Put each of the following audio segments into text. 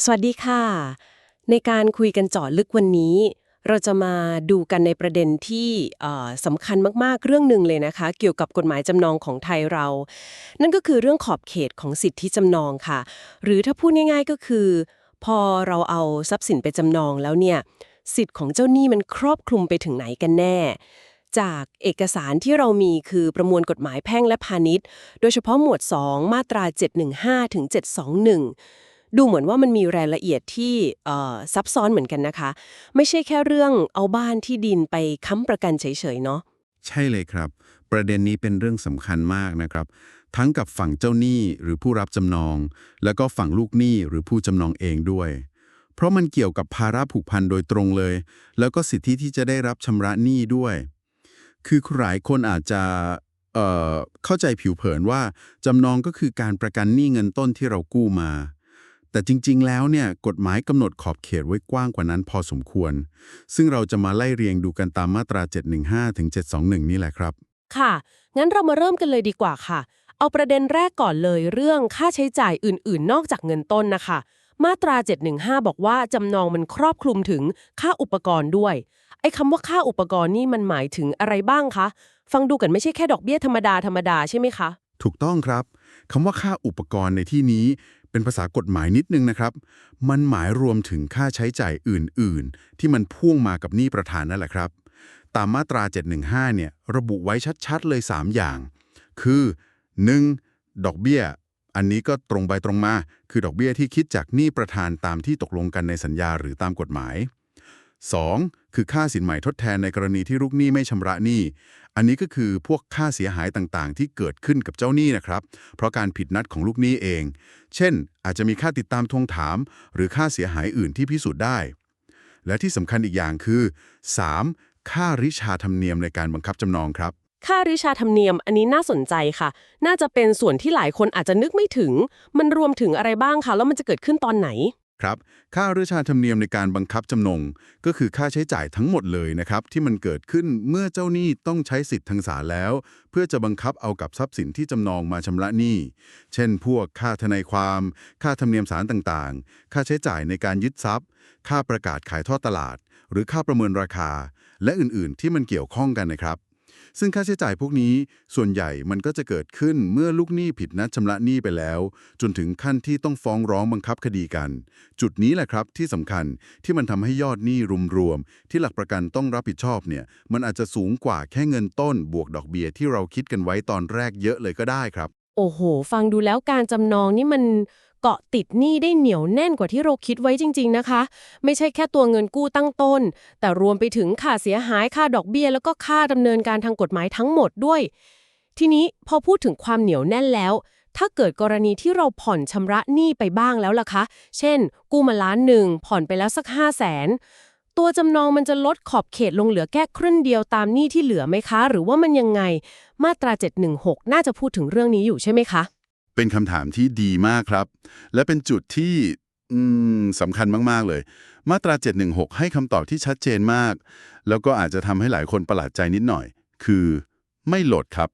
สวัสดีค่ะ ในการคุยกันเจาะลึกวันนี้ เราจะมาดูกันในประเด็นที่สำคัญมากๆเรื่องหนึ่งเลยนะคะ เกี่ยวกับกฎหมายจำนองของไทยเรา นั่นก็คือเรื่องขอบเขตของสิทธิจำนองค่ะ หรือถ้าพูดง่ายๆก็คือ พอเราเอาทรัพย์สินไปจำนองแล้วเนี่ยสิทธิ์ของเจ้าหนี้มันครอบคลุมไปถึงไหนกันแน่ จากเอกสารที่เรามีคือประมวลกฎหมายแพ่งและพาณิชย์ โดยเฉพาะหมวด 2 มาตรา 715ถึง721 ดูเหมือนว่ามันมีรายละเอียดที่ซับซ้อนเหมือนกันนะคะ ไม่ใช่แค่เรื่องเอาบ้านที่ดินไปค้ำประกันเฉยๆเนาะใช่เลยครับ ประเด็นนี้เป็นเรื่องสำคัญมากนะครับ ทั้งกับฝั่งเจ้าหนี้หรือผู้รับจำนอง แล้วก็ฝั่งลูกหนี้หรือผู้จำนองเองด้วย เพราะมันเกี่ยวกับภาระผูกพันโดยตรงเลย แล้วก็สิทธิที่จะได้รับชำระหนี้ด้วย คือหลายคนอาจจะเเข้าใจผิวเผินว่าจำนองก็คือการประกันหนี้เงินต้นที่เรากู้มา แต่จริงๆ แล้วเนี่ยกฎหมายกำหนดขอบเขตไว้กว้างกว่านั้นพอสมควร ซึ่งเราจะมาไล่เรียงดูกันตามมาตรา 715 ถึง 721 นี่แหละครับ ค่ะ งั้นเรามาเริ่มกันเลยดีกว่าค่ะ เอาประเด็นแรกก่อนเลยเรื่องค่าใช้จ่ายอื่นๆ นอกจากเงินต้นนะคะ มาตรา 715 บอกว่าจำนองมันครอบคลุมถึงค่าอุปกรณ์ด้วย ไอ้คำว่าค่าอุปกรณ์นี่มันหมายถึงอะไรบ้างคะ ฟังดูกันไม่ใช่แค่ดอกเบี้ยธรรมดาธรรมดาใช่ไหมคะ ถูกต้องครับคำว่าค่าอุปกรณ์ในที่นี้ เป็นภาษากฎหมายนิดนึงนะครับ มันหมายรวมถึงค่าใช้จ่ายอื่น ๆ ที่มันพ่วงมากับหนี้ประธานนั่นแหละครับ ตามมาตรา 715 เนี่ย ระบุไว้ชัดๆ เลย 3 อย่าง คือ 1. ดอกเบี้ย อันนี้ก็ตรงไปตรงมา คือดอกเบี้ยที่คิดจากหนี้ประธานตามที่ตกลงกันในสัญญาหรือตามกฎหมาย 2. คือค่าสินใหม่ทดแทนในกรณีที่ลูกหนี้ไม่ชำระหนี้ อันนี้ก็คือพวกค่าเสียหายต่างๆ ที่เกิดขึ้นกับเจ้าหนี้นะครับ เพราะการผิดนัดของลูกหนี้เอง เช่น อาจจะมีค่าติดตามทวงถาม หรือค่าเสียหายอื่นที่พิสูจน์ได้ และที่สำคัญอีกอย่างคือ 3. ค่าริชาธรรมเนียมในการบังคับจำนองครับค่าริชาธรรมเนียมอันนี้น่าสนใจค่ะ น่าจะเป็นส่วนที่หลายคนอาจจะนึกไม่ถึง มันรวมถึงอะไรบ้างคะแล้วมันจะเกิดขึ้นตอนไหน ครับ ค่าริชาธรรมเนียมในการบังคับจำนง ก็คือค่าใช้จ่ายทั้งหมดเลยนะครับ ที่มันเกิดขึ้นเมื่อเจ้าหนี้ต้องใช้สิทธิ์ทางศาลแล้ว เพื่อจะบังคับเอากับทรัพย์สินที่จำนองมาชำระหนี้ เช่น พวกค่าทนายความ ค่าธรรมเนียมศาลต่างๆ ค่าใช้จ่ายในการยึดทรัพย์ ค่าประกาศขายทอดตลาด หรือค่าประเมินราคา และอื่นๆ ที่มันเกี่ยวข้องกันนะครับ ซึ่งค่าใช้จ่ายพวกนี้ส่วนใหญ่มันก็จะเกิดขึ้นเมื่อลูกหนี้ผิดนัดชำระหนี้ไปแล้ว จนถึงขั้นที่ต้องฟ้องร้องบังคับคดีกัน จุดนี้แหละครับที่สำคัญที่มันทำให้ยอดหนี้รวมๆที่หลักประกันต้องรับผิดชอบเนี่ยมันอาจจะสูงกว่าแค่เงินต้นบวกดอกเบี้ยที่เราคิดกันไว้ตอนแรกเยอะเลยก็ได้ครับ โอ้โห ฟังดูแล้วการจำนองนี่มัน เกาะติดหนี้ได้เหนียวแน่นกว่าที่เราคิดไว้จริง ๆ นะคะ ไม่ใช่แค่ตัวเงินกู้ตั้งต้น แต่รวมไปถึงค่าเสียหายค่าดอกเบี้ย แล้วก็ค่าดำเนินการทางกฎหมายทั้งหมดด้วย ทีนี้พอพูดถึงความเหนียวแน่นแล้ว ถ้าเกิดกรณีที่เราผ่อนชำระหนี้ไปบ้างแล้วล่ะคะ เช่น กู้มาล้านหนึ่งผ่อนไปแล้วสักห้าแสนตัวจำนองมันจะลดขอบเขตลงเหลือแค่ครึ่งเดียวตามหนี้ที่เหลือไหมคะ หรือว่ามันยังไง มาตรา 716 น่าจะพูดถึงเรื่องนี้อยู่ใช่ไหมคะ เป็นคำถามที่ดีมากครับ และเป็นจุดที่สำคัญมาก ๆ เลย มาตรา 716 ให้คำตอบที่ชัดเจนมาก แล้วก็อาจจะทำให้หลายคนประหลาดใจนิดหน่อย คือไม่โหลดครับ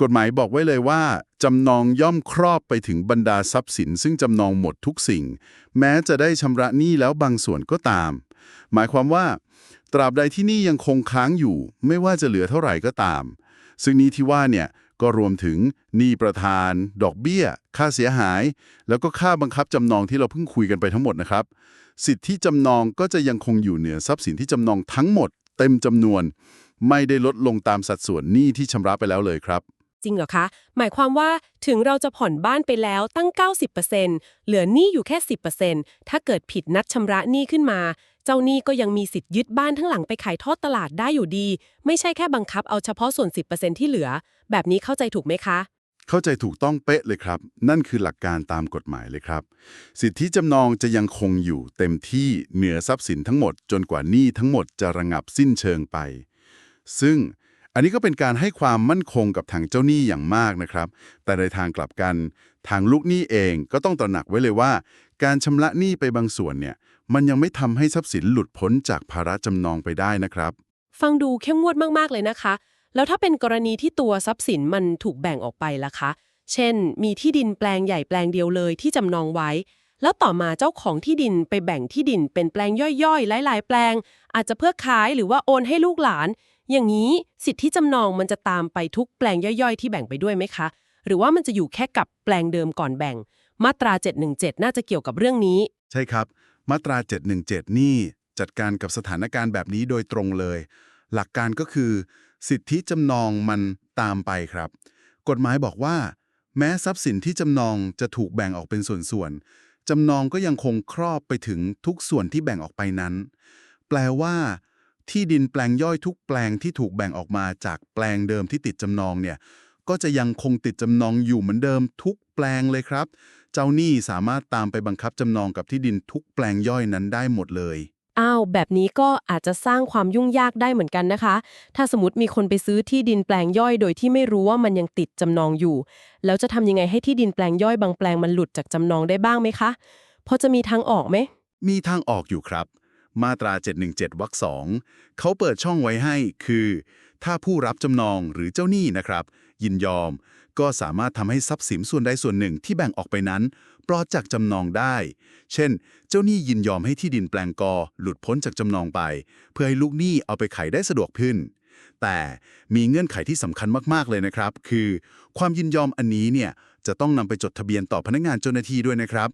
กฎหมายบอกไว้เลยว่าจำนองย่อมครอบไปถึงบรรดาทรัพย์สิน ซึ่งจำนองหมดทุกสิ่ง แม้จะได้ชำระหนี้แล้วบางส่วนก็ตาม หมายความว่า ตราบใดที่หนี้ยังคงค้างอยู่ ไม่ว่าจะเหลือเท่าไหร่ก็ตาม ซึ่งนี้ที่ว่าเนี่ย ก็รวมถึงหนี้ประธาน ดอกเบี้ย ค่าเสียหาย แล้วก็ค่าบังคับจำนองที่เราเพิ่งคุยกันไปทั้งหมดนะครับ สิทธิจำนองก็จะยังคงอยู่เหนือทรัพย์สินที่จำนองทั้งหมด เต็มจำนวน ไม่ได้ลดลงตามสัดส่วนหนี้ที่ชำระไปแล้วเลยครับ จริงเหรอคะ หมายความว่าถึงเราจะผ่อนบ้านไปแล้วตั้ง 90%เหลือหนี้อยู่แค่ 10%ถ้าเกิดผิดนัดชำระหนี้ขึ้นมา เจ้าหนี้ก็ยังมีสิทธิ์ยึดบ้านทั้งหลังไปขายทอดตลาดได้อยู่ดี ไม่ใช่แค่บังคับเอาเฉพาะส่วน 10%ที่เหลือ แบบนี้เข้าใจถูกไหมคะ เข้าใจถูกต้องเป๊ะเลยครับ นั่นคือหลักการตามกฎหมายเลยครับ สิทธิจำนองจะยังคงอยู่เต็มที่เหนือทรัพย์สินทั้งหมด จนกว่าหนี้ทั้งหมดจะระงับสิ้นเชิงไป ซึ่งอันนี้ก็เป็นการให้ความมั่นคงกับทางเจ้าหนี้อย่างมากนะครับ แต่ในทางกลับกัน ทางลูกหนี้เองก็ต้องตระหนักไว้เลยว่า การชำระหนี้ไปบางส่วนเนี่ย มันยังไม่ทำให้ทรัพย์สินหลุดพ้นจากภาระจำนองไปได้นะครับ ฟังดูเข้มงวดมาก ๆ เลยนะคะ แล้วถ้าเป็นกรณีที่ตัวทรัพย์สินมันถูกแบ่งออกไปล่ะคะ เช่น มีที่ดินแปลงใหญ่แปลงเดียวเลยที่จำนองไว้ แล้วต่อมาเจ้าของที่ดินไปแบ่งที่ดินเป็นแปลงย่อยๆ หลาย ๆ แปลง อาจจะเพื่อขายหรือว่าโอนให้ลูกหลาน อย่างนี้สิทธิจำนองมันจะตามไปทุกแปลงย่อยๆ ที่แบ่งไปด้วยไหมคะ หรือว่ามันจะอยู่แค่กับแปลงเดิมก่อนแบ่ง มาตรา 717 น่าจะเกี่ยวกับเรื่องนี้ ใช่ครับ มาตรา 717 นี่จัดการกับสถานการณ์แบบนี้โดยตรงเลย หลักการก็คือ สิทธิจำนองมันตามไปครับ กฎหมายบอกว่า แม้ทรัพย์สินที่จำนองจะถูกแบ่งออกเป็นส่วนๆจำนองก็ยังคงครอบไปถึงทุกส่วนที่แบ่งออกไปนั้น แปลว่า ที่ดินแปลงย่อยทุกแปลงที่ถูกแบ่งออกมาจากแปลงเดิมที่ติดจำนองเนี่ยก็จะยังคงติดจำนองอยู่เหมือนเดิมทุกแปลงเลยครับ เจ้าหนี้สามารถตามไปบังคับจำนองกับที่ดินทุกแปลงย่อยนั้นได้หมดเลย อ้าว แบบนี้ก็อาจจะสร้างความยุ่งยากได้เหมือนกันนะคะ ถ้าสมมติมีคนไปซื้อที่ดินแปลงย่อยโดยที่ไม่รู้ว่ามันยังติดจำนองอยู่ แล้วจะทำยังไงให้ที่ดินแปลงย่อยบางแปลงมันหลุดจากจำนองได้บ้างไหมคะพอจะมีทางออกไหม มีทางออกอยู่ครับ มาตรา 717วรรคสองเขาเปิดช่องไว้ให้คือ ถ้าผู้รับจำนองหรือเจ้าหนี้นะครับ ยินยอม ก็สามารถทำให้ทรัพย์สินส่วนใดส่วนหนึ่งที่แบ่งออกไปนั้น ปลอดจากจำนองได้ เช่น เจ้าหนี้ยินยอมให้ที่ดินแปลงกอ หลุดพ้นจากจำนองไป เพื่อให้ลูกหนี้เอาไปขายได้สะดวกขึ้น แต่มีเงื่อนไขที่สำคัญมากๆเลยนะครับ คือ ความยินยอมอันนี้เนี่ยจะต้องนำไปจดทะเบียนต่อพนักงานเจ้าหน้าที่ด้วยนะครับ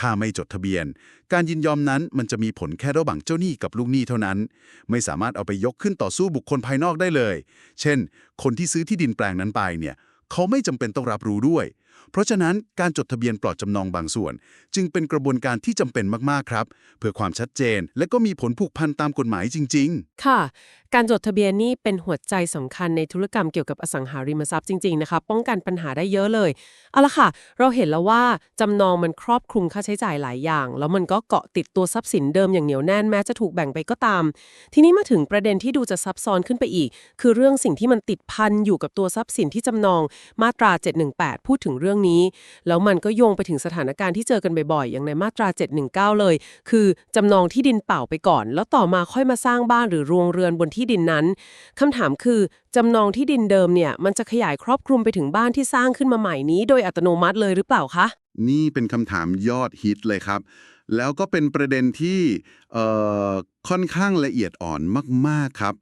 ถ้าไม่จดทะเบียน การยินยอมนั้นมันจะมีผลแค่ระหว่างเจ้าหนี้กับลูกหนี้เท่านั้น ไม่สามารถเอาไปยกขึ้นต่อสู้บุคคลภายนอกได้เลย เช่น คนที่ซื้อที่ดินแปลงนั้นไปเนี่ย เขาไม่จำเป็นต้องรับรู้ด้วย เพราะฉะนั้นการจดทะเบียนปลอดจำนองบางส่วน จึงเป็นกระบวนการที่จำเป็นมาก ๆ ครับ เพื่อความชัดเจน และก็มีผลผูกพันตามกฎหมายจริง ๆ ค่ะ การจดทะเบียนนี่เป็นหัวใจสำคัญในธุรกรรมเกี่ยวกับอสังหาริมทรัพย์จริง ๆ นะคะ ป้องกันปัญหาได้เยอะเลย เอาละค่ะ เราเห็นแล้วว่าจำนองมันครอบคลุมค่าใช้จ่ายหลายอย่าง แล้วมันก็เกาะติดตัวทรัพย์สินเดิมอย่างเหนียวแน่นแม้จะถูกแบ่งไปก็ตาม ทีนี้มาถึงประเด็นที่ดูจะซับซ้อนขึ้นไปอีก คือเรื่องสิ่งที่มันติดพันอยู่กับตัวทรัพย์สินที่จำนอง มาตรา 718 พูดถึงเรื่องนี้ แล้วมันก็โยงไปถึงสถานการณ์ที่เจอกันบ่อยๆ อย่างในมาตรา 719 เลย คือจำนองที่ดินเปล่าไปก่อน แล้วต่อมาค่อยมาสร้างบ้านหรือโรงเรือนบนที่ดินนั้นคำถามคือจำนองที่ดินเดิมเนี่ยมันจะขยายครอบคลุมไปถึงบ้านที่สร้างขึ้นมาใหม่นี้ โดยอัตโนมัติเลยหรือเปล่าคะนี่เป็นคำถามยอดฮิตเลยครับแล้วก็เป็นประเด็นที่ค่อนข้างละเอียดอ่อนมาก ๆ ครับ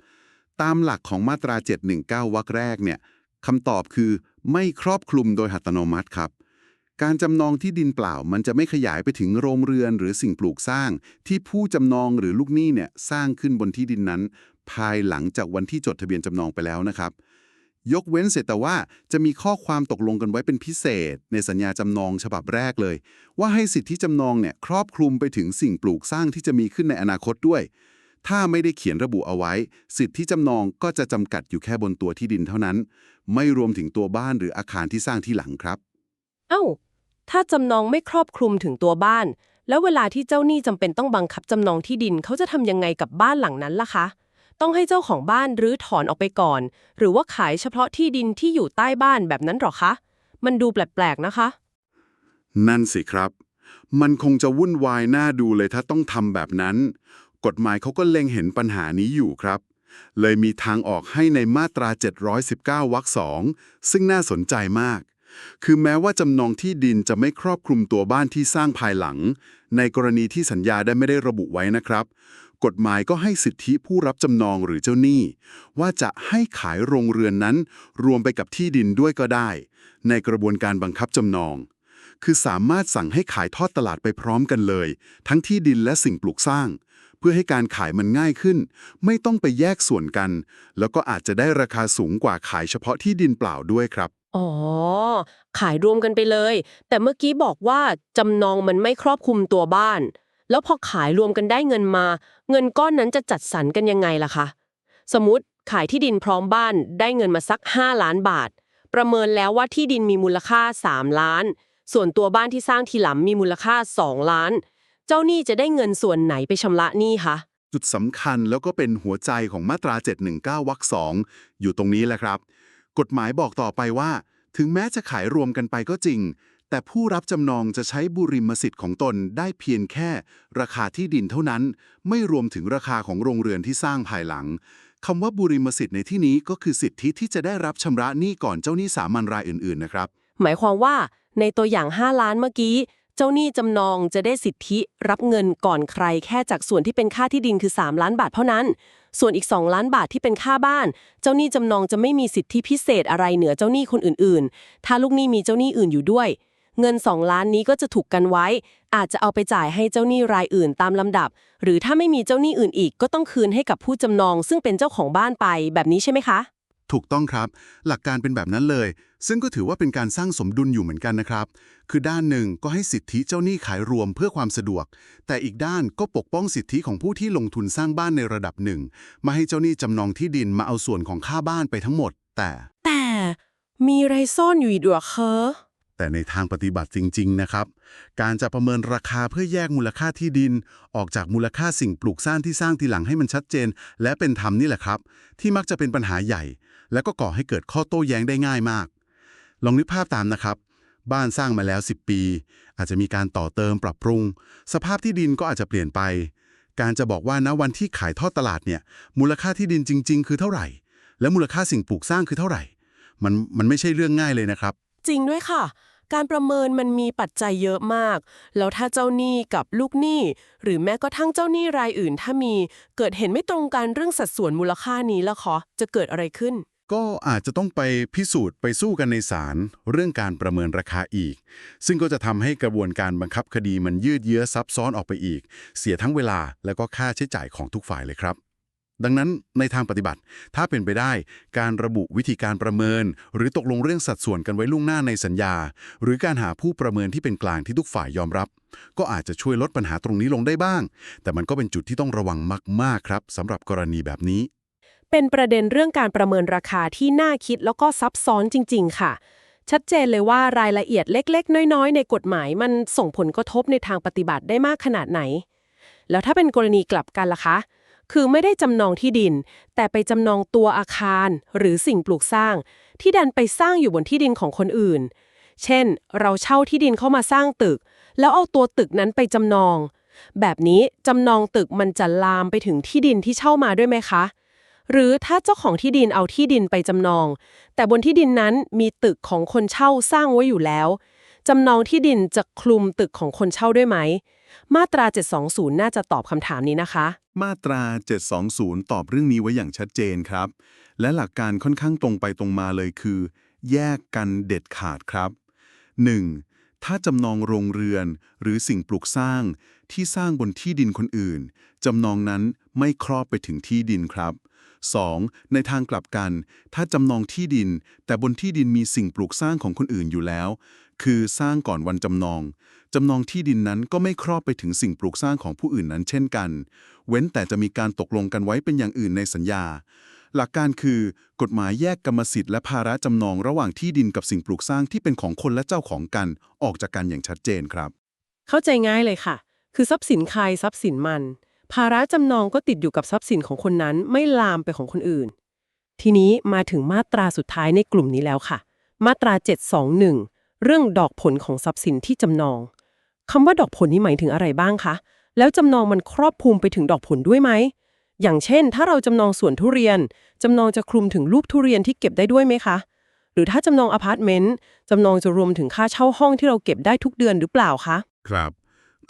ตามหลักของมาตรา 719 วรรคแรกเนี่ยคำตอบคือ ไม่ครอบคลุมโดยอัตโนมัติครับ การจำนองที่ดินเปล่ามันจะไม่ขยายไปถึงโรงเรือนหรือสิ่งปลูกสร้าง ที่ผู้จำนองหรือลูกหนี้เนี่ยสร้างขึ้นบนที่ดินนั้น ภายหลังจากวันที่จดทะเบียนจำนองไปแล้วนะครับ ยกเว้นเสร็จแต่ว่าจะมีข้อความตกลงกันไว้เป็นพิเศษ ในสัญญาจำนองฉบับแรกเลย ว่าให้สิทธิจำนองเนี่ยครอบคลุมไปถึงสิ่งปลูกสร้างที่จะมีขึ้นในอนาคตด้วย ถ้าไม่ได้เขียนระบุเอาไว้ สิทธิจำนองก็จะจำกัดอยู่แค่บนตัวที่ดินเท่านั้น ไม่รวมถึงตัวบ้านหรืออาคารที่สร้างที่หลังครับ เอ้า ถ้าจำนองไม่ครอบคลุมถึงตัวบ้าน แล้วเวลาที่เจ้าหนี้จำเป็นต้องบังคับจำนองที่ดินเขาจะทำยังไงกับบ้านหลังนั้นล่ะคะ ต้องให้เจ้าของบ้านรื้อถอนออกไปก่อน หรือว่าขายเฉพาะที่ดินที่อยู่ใต้บ้านแบบนั้นหรอคะ มันดูแปลกๆนะคะ นั่นสิครับ มันคงจะวุ่นวายน่าดูเลยถ้าต้องทำแบบนั้น กฎหมายเขาก็เล็งเห็นปัญหานี้อยู่ครับ เลยมีทางออกให้ในมาตรา 719 วรรคสองซึ่งน่าสนใจมาก คือแม้ว่าจำนองที่ดินจะไม่ครอบคลุมตัวบ้านที่สร้างภายหลัง ในกรณีที่สัญญาได้ไม่ได้ระบุไว้นะครับกฎหมายก็ให้สิทธิผู้รับจำนองหรือเจ้าหนี้ ว่าจะให้ขายโรงเรือนนั้น รวมไปกับที่ดินด้วยก็ได้ ในกระบวนการบังคับจำนอง คือสามารถสั่งให้ขายทอดตลาดไปพร้อมกันเลย ทั้งที่ดินและสิ่งปลูกสร้าง เพื่อให้การขายมันง่ายขึ้น ไม่ต้องไปแยกส่วนกัน แล้วก็อาจจะได้ราคาสูงกว่าขายเฉพาะที่ดินเปล่าด้วยครับ อ๋อ ขายรวมกันไปเลย แต่เมื่อกี้บอกว่าจำนองมันไม่ครอบคลุมตัวบ้าน แล้วพอขายรวมกันได้เงินมา เงินก้อนนั้นจะจัดสรรกันยังไงล่ะคะ สมมติขายที่ดินพร้อมบ้านได้เงินมาสัก 5 ล้านบาท ประเมินแล้วว่าที่ดินมีมูลค่า 3 ล้าน ส่วนตัวบ้านที่สร้างทีหลังมีมูลค่า 2 ล้าน เจ้าหนี้จะได้เงินส่วนไหนไปชำระหนี้คะ จุดสำคัญแล้วก็เป็นหัวใจของมาตรา 719วรรคสองอยู่ตรงนี้แหละครับ กฎหมายบอกต่อไปว่า ถึงแม้จะขายรวมกันไปก็จริง แต่ผู้รับจำนองจะใช้บุริมสิทธิ์ของตนได้เพียงแค่ ราคาที่ดินเท่านั้น ไม่รวมถึงราคาของโรงเรือนที่สร้างภายหลังคำว่าบุริมสิทธิ์ในที่นี้ก็คือสิทธิที่จะได้รับชำระหนี้ก่อนเจ้าหนี้สามัญรายอื่นๆนะครับ หมายความว่าในตัวอย่าง 5 ล้านเมื่อกี้ เจ้าหนี้จำนองจะได้สิทธิรับเงินก่อนใครแค่จากส่วนที่เป็นค่าที่ดินคือ 3 ล้านบาทเท่านั้น ส่วนอีก 2 ล้านบาทที่เป็นค่าบ้าน เจ้าหนี้จำนองจะไม่มีสิทธิพิเศษอะไรเหนือเจ้าหนี้คนอื่นๆ ถ้าลูกหนี้มีเจ้าหนี้อื่นอยู่ด้วย เงิน 2 ล้านนี้ก็จะถูกกันไว้ อาจจะเอาไปจ่ายให้เจ้าหนี้รายอื่นตามลำดับ หรือถ้าไม่มีเจ้าหนี้อื่นอีกก็ต้องคืนให้กับผู้จำนอง ซึ่งเป็นเจ้าของบ้านไปแบบนี้ใช่ไหมคะ ถูกต้องครับ หลักการเป็นแบบนั้นเลยซึ่งก็ถือว่าเป็นการสร้างสมดุลอยู่เหมือนกันนะครับ คือด้านหนึ่งก็ให้สิทธิเจ้าหนี้ขายรวมเพื่อความสะดวก แต่อีกด้านก็ปกป้องสิทธิของผู้ที่ลงทุนสร้างบ้านในระดับหนึ่งไมาให้เจ้าหนี้จำนองที่ดินมาเอาส่วนของค่าบ้านไปทั้งหมด แต่แต่มีอะไรซ่อนอยู่อีกด้วยเคอแต่ในทางปฏิบัติจริง ๆ นะครับ การจะประเมินราคาเพื่อแยกมูลค่าที่ดิน ออกจากมูลค่าสิ่งปลูกสร้างที่สร้างทีหลังให้มันชัดเจน และเป็นธรรมนี่แหละครับ ที่มักจะเป็นปัญหาใหญ่ และก็ก่อให้เกิดข้อโต้แย้งได้ง่ายมาก ลองนึกภาพตามนะครับ บ้านสร้างมาแล้ว 10 ปี อาจจะมีการต่อเติมปรับปรุง สภาพที่ดินก็อาจจะเปลี่ยนไป การจะบอกว่าณวันที่ขายทอดตลาดเนี่ย มูลค่าที่ดินจริง ๆ คือเท่าไหร่ และมูลค่าสิ่งปลูกสร้างคือเท่าไหร่ มันมันไม่ใช่เรื่องง่ายเลยนะครับ จริงด้วยค่ะการประเมินมันมีปัจจัยเยอะมาก แล้วถ้าเจ้าหนี้กับลูกหนี้ หรือแม้กระทั่งเจ้าหนี้รายอื่นถ้ามี เกิดเห็นไม่ตรงกันเรื่องสัดส่วนมูลค่านี้แล้วคะจะเกิดอะไรขึ้น ก็อาจจะต้องไปพิสูจน์ไปสู้กันในศาลเรื่องการประเมินราคาอีก ซึ่งก็จะทำให้กระบวนการบังคับคดีมันยืดเยื้อซับซ้อนออกไปอีก เสียทั้งเวลาแล้วก็ค่าใช้จ่ายของทุกฝ่ายเลยครับ ดังนั้นในทางปฏิบัติ ถ้าเป็นไปได้การระบุวิธีการประเมิน หรือตกลงเรื่องสัดส่วนกันไว้ล่วงหน้าในสัญญา หรือการหาผู้ประเมินที่เป็นกลางที่ทุกฝ่ายยอมรับ ก็อาจจะช่วยลดปัญหาตรงนี้ลงได้บ้าง แต่มันก็เป็นจุดที่ต้องระวังมากๆครับสำหรับกรณีแบบนี้ เป็นประเด็นเรื่องการประเมินราคาที่น่าคิดแล้วก็ซับซ้อนจริง ๆ ค่ะ ชัดเจนเลยว่ารายละเอียดเล็ก ๆ น้อย ๆ ในกฎหมายมันส่งผลกระทบในทางปฏิบัติได้มากขนาดไหน แล้วถ้าเป็นกรณีกลับกันล่ะคะ คือไม่ได้จำนองที่ดิน แต่ไปจำนองตัวอาคาร หรือสิ่งปลูกสร้าง ที่ดันไปสร้างอยู่บนที่ดินของคนอื่น เช่น เราเช่าที่ดินเข้ามาสร้างตึก แล้วเอาตัวตึกนั้นไปจำนอง แบบนี้จำนองตึกมันจะลามไปถึงที่ดินที่เช่ามาด้วยไหมคะ หรือถ้าเจ้าของที่ดินเอาที่ดินไปจำนอง แต่บนที่ดินนั้นมีตึกของคนเช่าสร้างไว้อยู่แล้วจำนองที่ดินจะคลุมตึกของคนเช่าด้วยไหม มาตรา 720 น่าจะตอบคำถามนี้นะคะ มาตรา 720 ตอบเรื่องนี้ไว้อย่างชัดเจนครับ และหลักการค่อนข้างตรงไปตรงมาเลยคือ แยกกันเด็ดขาดครับ 1. ถ้าจำนองโรงเรือนหรือสิ่งปลูกสร้างที่สร้างบนที่ดินคนอื่น จำนองนั้นไม่ครอบไปถึงที่ดินครับ 2. ในทางกลับกัน ถ้าจำนองที่ดิน แต่บนที่ดินมีสิ่งปลูกสร้างของคนอื่นอยู่แล้ว คือสร้างก่อนวันจำนอง จำนองที่ดินนั้นก็ไม่ครอบไปถึงสิ่งปลูกสร้างของผู้อื่นนั้นเช่นกัน เว้นแต่จะมีการตกลงกันไว้เป็นอย่างอื่นในสัญญา หลักการคือ กฎหมายแยกกรรมสิทธิ์และภาระจำนองระหว่างที่ดินกับสิ่งปลูกสร้างที่เป็นของคนและเจ้าของกัน ออกจากกันอย่างชัดเจนครับ เข้าใจง่ายเลยค่ะ คือทรัพย์สินใครทรัพย์สินมัน ภาระจำนองก็ติดอยู่กับทรัพย์สินของคนนั้นไม่ลามไปของคนอื่น ทีนี้มาถึงมาตราสุดท้ายในกลุ่มนี้แล้วค่ะ มาตรา 721 เรื่องดอกผลของทรัพย์สินที่จำนองคำว่าดอกผลนี้หมายถึงอะไรบ้างคะ แล้วจำนองมันครอบคลุมไปถึงดอกผลด้วยไหม อย่างเช่น ถ้าเราจำนองสวนทุเรียน จำนองจะคลุมถึงลูกทุเรียนที่เก็บได้ด้วยไหมคะ หรือถ้าจำนองอพาร์ตเมนต์จำนองจะรวมถึงค่าเช่าห้องที่เราเก็บได้ทุกเดือนหรือเปล่าคะ ครับ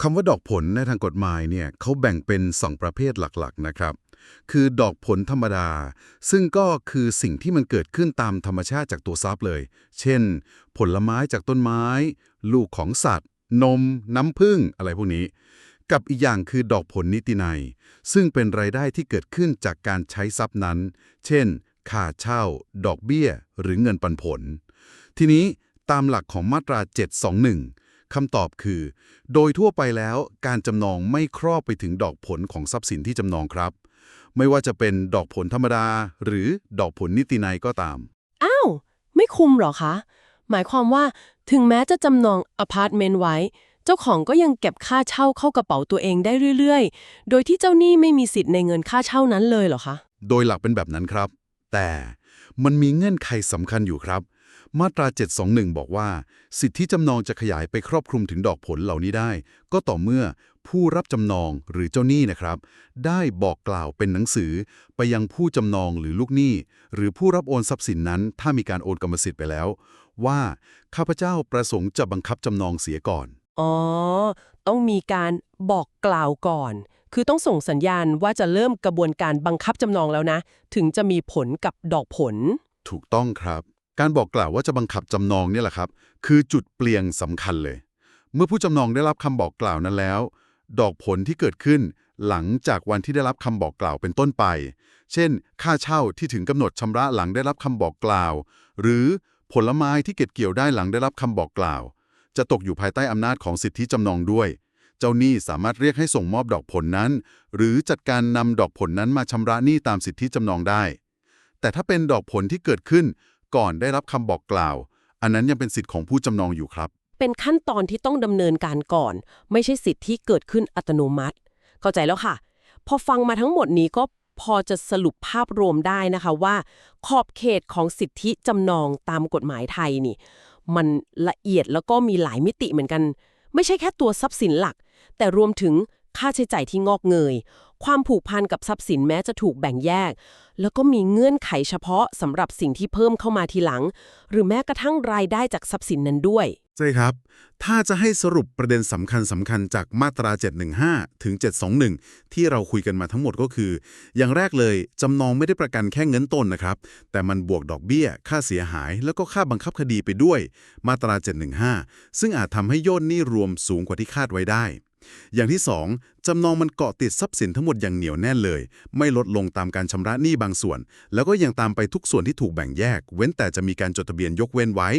คำว่าดอกผลในทางกฎหมายเนี่ยเขาแบ่งเป็น 2 ประเภทหลักๆนะครับ คือดอกผลธรรมดา ซึ่งก็คือสิ่งที่มันเกิดขึ้นตามธรรมชาติจากตัวทรัพย์เลย เช่น ผลไม้จากต้นไม้ ลูกของสัตว์ นม น้ำผึ้งอะไรพวกนี้ กับอีกอย่างคือดอกผลนิตินัย ซึ่งเป็นรายได้ที่เกิดขึ้นจากการใช้ทรัพย์นั้น เช่น ค่าเช่า ดอกเบี้ย หรือเงินปันผล ทีนี้ตามหลักของมาตรา 721 คำตอบคือ โดยทั่วไปแล้วการจำนองไม่ครอบไปถึงดอกผลของทรัพย์สินที่จำนองครับ ไม่ว่าจะเป็นดอกผลธรรมดา หรือดอกผลนิตินัยก็ตาม อ้าว ไม่คุมเหรอคะ หมายความว่าถึงแม้จะจำนองอพาร์ตเมนต์ไว้ เจ้าของก็ยังเก็บค่าเช่าเข้ากระเป๋าตัวเองได้เรื่อย ๆ โดยที่เจ้าหนี้ไม่มีสิทธิ์ในเงินค่าเช่านั้นเลยเหรอคะ โดยหลักเป็นแบบนั้นครับ แต่มันมีเงื่อนไขสำคัญอยู่ครับ มาตรา 721 บอกว่า สิทธิจำนองจะขยายไปครอบคลุมถึงดอกผลเหล่านี้ได้ ก็ต่อเมื่อผู้รับจำนองหรือเจ้าหนี้นะครับ ได้บอกกล่าวเป็นหนังสือไปยังผู้จำนองหรือลูกหนี้ หรือผู้รับโอนทรัพย์สินนั้น ถ้ามีการโอนกรรมสิทธิ์ไปแล้ว ว่าข้าพเจ้าประสงค์จะบังคับจำนองเสียก่อน อ๋อ ต้องมีการบอกกล่าวก่อน คือต้องส่งสัญญาณว่าจะเริ่มกระบวนการบังคับจำนองแล้วนะ ถึงจะมีผลกับดอกผล ถูกต้องครับ การบอกกล่าวว่าจะบังคับจำนองนี่แหละครับ คือจุดเปลี่ยนสำคัญเลย เมื่อผู้จำนองได้รับคำบอกกล่าวนั้นแล้ว ดอกผลที่เกิดขึ้นหลังจากวันที่ได้รับคำบอกกล่าวเป็นต้นไป เช่น ค่าเช่าที่ถึงกำหนดชำระหลังได้รับคำบอกกล่าว หรือผลไม้ที่เก็บเกี่ยวได้หลังได้รับคำบอกกล่าว จะตกอยู่ภายใต้อำนาจของสิทธิจำนองด้วย เจ้าหนี้สามารถเรียกให้ส่งมอบดอกผลนั้น หรือจัดการนำดอกผลนั้นมาชำระหนี้ตามสิทธิจำนองได้ แต่ถ้าเป็นดอกผลที่เกิดขึ้น ก่อนได้รับคำบอกกล่าว อันนั้นยังเป็นสิทธิ์ของผู้จำนองอยู่ครับ เป็นขั้นตอนที่ต้องดำเนินการก่อน ไม่ใช่สิทธิ์ที่เกิดขึ้นอัตโนมัติ เข้าใจแล้วค่ะ พอฟังมาทั้งหมดนี้ก็พอจะสรุปภาพรวมได้นะคะว่า ขอบเขตของสิทธิจำนองตามกฎหมายไทยนี่ มันละเอียดแล้วก็มีหลายมิติเหมือนกัน ไม่ใช่แค่ตัวทรัพย์สินหลัก แต่รวมถึงค่าใช้จ่ายที่งอกเงย ความผูกพันกับทรัพย์สินแม้จะถูกแบ่งแยก แล้วก็มีเงื่อนไขเฉพาะสำหรับสิ่งที่เพิ่มเข้ามาทีหลัง หรือแม้กระทั่งรายได้จากทรัพย์สินนั้นด้วย ใช่ครับ ถ้าจะให้สรุปประเด็นสำคัญสำคัญจากมาตรา 715 ถึง 721 ที่เราคุยกันมาทั้งหมดก็คือ อย่างแรกเลยจำนองไม่ได้ประกันแค่เงินต้นนะครับ แต่มันบวกดอกเบี้ย ค่าเสียหาย แล้วก็ค่าบังคับคดีไปด้วย มาตรา 715 ซึ่งอาจทำให้โยนหนี้รวมสูงกว่าที่คาดไว้ได้ อย่างที่ 2จำนองมันเกาะติดทรัพย์สินทั้งหมดอย่างเหนียวแน่นเลย ไม่ลดลงตามการชำระหนี้บางส่วน แล้วก็ยังตามไปทุกส่วนที่ถูกแบ่งแยก เว้นแต่จะมีการจดทะเบียนยกเว้นไว้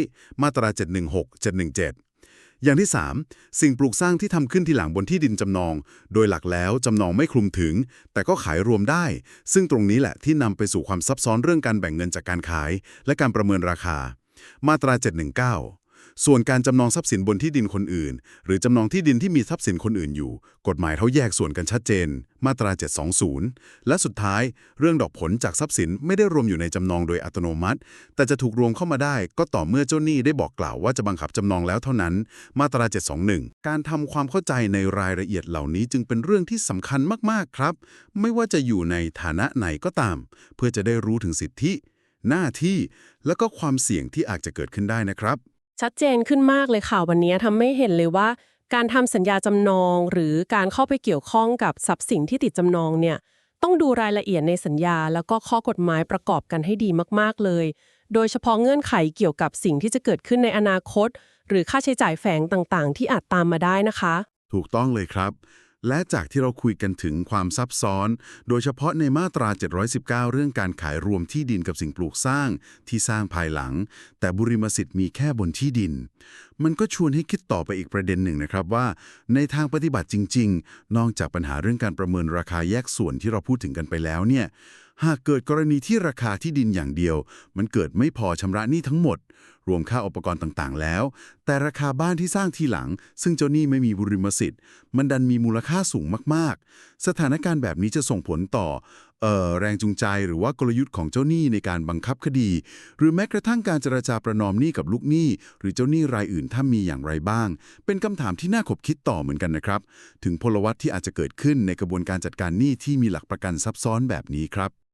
มาตรา 716 717อย่างที่ 3 สิ่งปลูกสร้างที่ทำขึ้นทีหลังบนที่ดินจำนอง โดยหลักแล้วจำนองไม่คลุมถึง แต่ก็ขายรวมได้ ซึ่งตรงนี้แหละที่นำไปสู่ความซับซ้อนเรื่องการแบ่งเงินจากการขาย และการประเมินราคา มาตรา 719 ส่วนการจำนองทรัพย์สินบนที่ดินคนอื่น หรือจำนองที่ดินที่มีทรัพย์สินคนอื่นอยู่ กฎหมายเขาแยกส่วนกันชัดเจน มาตรา 720 และสุดท้าย เรื่องดอกผลจากทรัพย์สินไม่ได้รวมอยู่ในจำนองโดยอัตโนมัติ แต่จะถูกรวมเข้ามาได้ ก็ต่อเมื่อเจ้าหนี้ได้บอกกล่าวว่าจะบังคับจำนองแล้วเท่านั้น มาตรา 721 การทำความเข้าใจในรายละเอียดเหล่านี้จึงเป็นเรื่องที่สำคัญมากๆครับ ไม่ว่าจะอยู่ในฐานะไหนก็ตาม เพื่อจะได้รู้ถึงสิทธิ หน้าที่และก็ความเสี่ยงที่อาจจะเกิดขึ้นได้นะครับ ชัดเจนขึ้นมากเลยค่ะวันนี้ทำให้เห็นเลยว่า การทำสัญญาจำนองหรือการเข้าไปเกี่ยวข้องกับทรัพย์สินที่ติดจำนองเนี่ยต้องดูรายละเอียดในสัญญา แล้วก็ข้อกฎหมายประกอบกันให้ดีมากๆเลย โดยเฉพาะเงื่อนไขเกี่ยวกับสิ่งที่จะเกิดขึ้นในอนาคต หรือค่าใช้จ่ายแฝงต่างๆ ที่อาจตามมาได้นะคะ ถูกต้องเลยครับ และจากที่เราคุยกันถึงความซับซ้อน โดยเฉพาะในมาตรา 719 เรื่องการขายรวมที่ดินกับสิ่งปลูกสร้างที่สร้างภายหลัง แต่บุริมสิทธิ์มีแค่บนที่ดิน มันก็ชวนให้คิดต่อไปอีกประเด็นหนึ่งนะครับว่า ในทางปฏิบัติจริง ๆ นอกจากปัญหาเรื่องการประเมินราคาแยกส่วนที่เราพูดถึงกันไปแล้วเนี่ย หากเกิดกรณีที่ราคาที่ดินอย่างเดียว มันเกิดไม่พอชำระหนี้ทั้งหมด รวมค่าอุปกรณ์ต่างๆ แล้ว แต่ราคาบ้านที่สร้างทีหลัง ซึ่งเจ้าหนี้ไม่มีบุริมสิทธิ์ มันดันมีมูลค่าสูงมากๆ สถานการณ์แบบนี้จะส่งผลต่อออแรงจูงใจหรือว่ากลยุทธ์ของเจ้าหนี้ในการบังคับคดี หรือแม้กระทั่งการเจรจาประนอมหนี้กับลูกหนี้ หรือเจ้าหนี้รายอื่นถ้ามีอย่างไรบ้าง เป็นคำถามที่น่าขบคิดต่อเหมือนกันนะครับ ถึงพลวัตที่อาจจะเกิดขึ้นในกระบวนการจัดการหนี้ที่มีหลักประกันซับซ้อนแบบนี้ครับ